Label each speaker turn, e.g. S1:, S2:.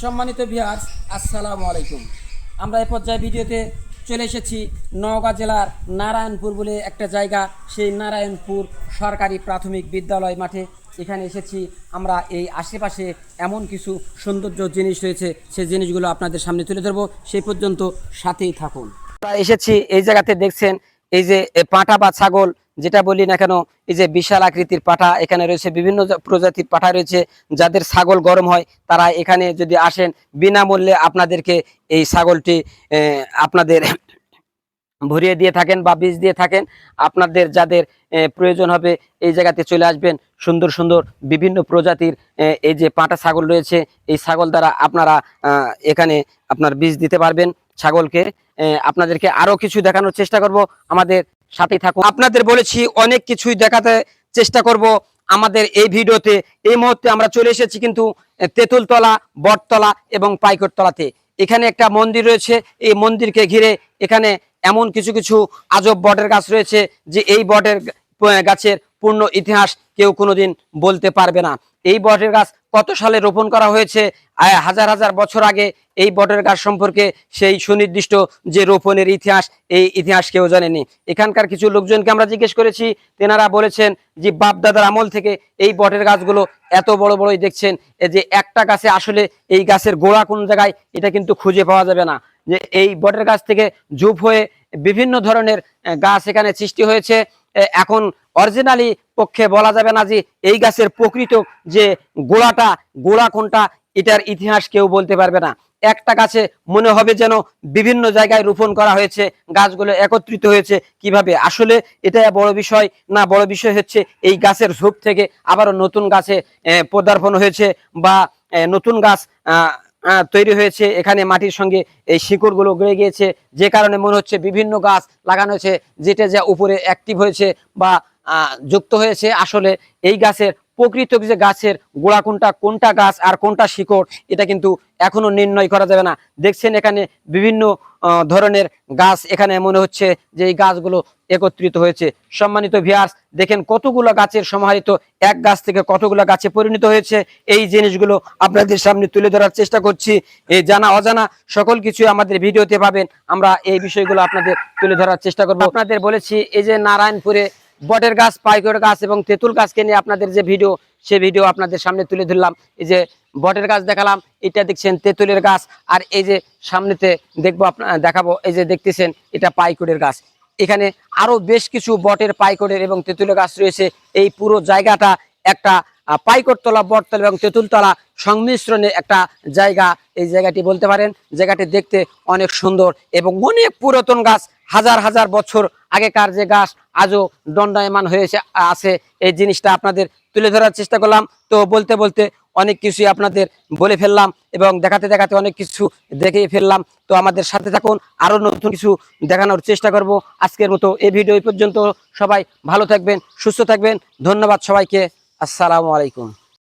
S1: সম্মানিত ভিউয়ার্স আসসালামু আলাইকুম। আমরা এ পর্যায়ে ভিডিওতে চলে এসেছি নওগাঁ জেলার নারায়ণপুর বলে একটা জায়গা। সেই নারায়ণপুর সরকারি প্রাথমিক বিদ্যালয় মাঠে এখানে এসেছি। আমরা এই আশেপাশে এমন কিছু সৌন্দর্য জিনিস রয়েছে সেই জিনিসগুলো আপনাদের সামনে তুলে ধরবো। সেই পর্যন্ত সাথেই থাকুন। এসেছি এই জায়গাতে দেখছেন এই যে পাঁঠা বা ছাগল যেটা বলি না কেন, এই যে বিশাল আকৃতির পাঠা, এখানে রয়েছে বিভিন্ন প্রজাতির পাঠা রয়েছে, যাদের ছাগল গরম হয়, তারা এখানে যদি আসেন, বিনামূল্যে আপনাদেরকে এই ছাগলটি আপনাদের ভরিয়ে দিয়ে থাকেন বা বীজ দিয়ে থাকেন। আপনাদের যাদের প্রয়োজন হবে, এই জায়গাতে চলে আসবেন। সুন্দর সুন্দর বিভিন্ন প্রজাতির এই যে পাটা ছাগল রয়েছে, এই ছাগল দ্বারা আপনারা এখানে আপনার বীজ দিতে পারবেন ছাগলকে। আপনাদেরকে আরও কিছু দেখানোর চেষ্টা করব। আমাদের সাথেই থাকুন। আপনাদের বলেছি, অনেক কিছুই দেখাতে চেষ্টা করব আমাদের এই ভিডিওতে। এই মুহূর্তে আমরা চলে এসেছি কিন্তু তেঁতুলতলা, বটতলা এবং পাইকরতলাতে এখানে একটা মন্দির রয়েছে। এই মন্দিরকে ঘিরে এখানে এমন কিছু কিছু আজব বটের গাছ রয়েছে যে এই বটের গাছের পূর্ণ ইতিহাস কেউ কোনোদিন বলতে পারবে না। এই বটের গাছ কত সালে রোপণ করা হয়েছে? হাজার হাজার বছর আগে এই বটের গাছ সম্পর্কে সেই সুনির্দিষ্ট যে রোপণের ইতিহাস, এই ইতিহাস কেউ জানেনি। এখানকার কিছু লোকজনকে আমরা জিজ্ঞেস করেছি, তেনারা বলেছেন যে, বাপদাদার আমল থেকে এই বটের গাছগুলো এত বড় বড়ই দেখছেন যে একটা গাছে আসলে এই গাছের গোড়া কোন জায়গায় এটা কিন্তু খুঁজে পাওয়া যাবে না। যে এই বটের গাছ থেকে ঝুপ হয়ে বিভিন্ন ধরনের গাছ এখানে সৃষ্টি হয়েছে। এখন অরিজিনালি পক্ষে বলা যাবে না যে এই গাছের প্রকৃত যে গোড়াটা, গোড়া কোনটা, এটার ইতিহাস কেউ বলতে পারবে না। একটা গাছে মনে হবে যেন বিভিন্ন জায়গায় রোপণ করা হয়েছে, গাছগুলো একত্রিত হয়েছে কীভাবে? আসলে এটা বড় বিষয় না, বড় বিষয় হচ্ছে এই গাছের ঝোপ থেকে আবারও নতুন গাছে পদার্পণ হয়েছে বা নতুন গাছ তৈরি হয়েছে। এখানে মাটির সঙ্গে এই শিকড়গুলো গড়ে গিয়েছে। যে কারণে মনে হচ্ছে বিভিন্ন গাছ লাগানো হয়েছে, যেটা যা উপরে অ্যাক্টিভ হয়েছে বা যুক্ত হয়েছে। আসলে এই গাছের প্রকৃত যে গাছের গোড়া কোনটা কোনটা গাছ আর কোনটা শিকড়, এটা কিন্তু এখনও নির্ণয় করা যাবে না। দেখছেন এখানে বিভিন্ন ধরনের গাছ এখানে মনে হচ্ছে যে এই গাছগুলো একত্রিত হয়েছে। সম্মানিত ভিয়ার্স দেখেন কতগুলো গাছের সমাহিত, এক গাছ থেকে কতগুলো গাছে পরিণত হয়েছে, এই জিনিসগুলো আপনাদের সামনে তুলে ধরার চেষ্টা করছি। এই জানা অজানা সকল কিছু আমাদের ভিডিওতে পাবেন। আমরা এই বিষয়গুলো আপনাদের তুলে ধরার চেষ্টা করব। আপনাদের বলেছি, এই যে নারায়ণপুরে বটের গাছ, পাইকর গাছ এবং তেঁতুল গাছকে নিয়ে আপনাদের যে ভিডিও, সে ভিডিও আপনাদের সামনে তুলে ধরলাম। এই যে বটের গাছ দেখালাম, এটা দেখছেন তেঁতুলের গাছ। আর এই যে সামনেতে দেখব আপনার দেখাবো, এই যে দেখতেছেন, এটা পাইকরের গাছ। এখানে আরও বেশ কিছু বটের পাইকরের এবং তেঁতুলের গাছ রয়েছে। এই পুরো জায়গাটা একটা পাইকরতলা বটতলা এবং তেঁতুলতলা সংমিশ্রণে একটা জায়গা। এই জায়গাটি বলতে পারেন, জায়গাটি দেখতে অনেক সুন্দর এবং অনেক পুরাতন গাছ। হাজার হাজার বছর আগেকার যে গাছ আজও দণ্ডায়মান হয়েছে, আছে, এই জিনিসটা আপনাদের তুলে ধরার চেষ্টা করলাম। তো বলতে বলতে অনেক কিছুই আপনাদের বলে ফেললাম এবং দেখাতে দেখাতে অনেক কিছু দেখে ফেললাম। তো আমাদের সাথে থাকুন আরও নতুন কিছু দেখানোর চেষ্টা করব। আজকের মতো এই ভিডিও পর্যন্ত। সবাই ভালো থাকবেন, সুস্থ থাকবেন। ধন্যবাদ সবাইকে। আসসালামু আলাইকুম।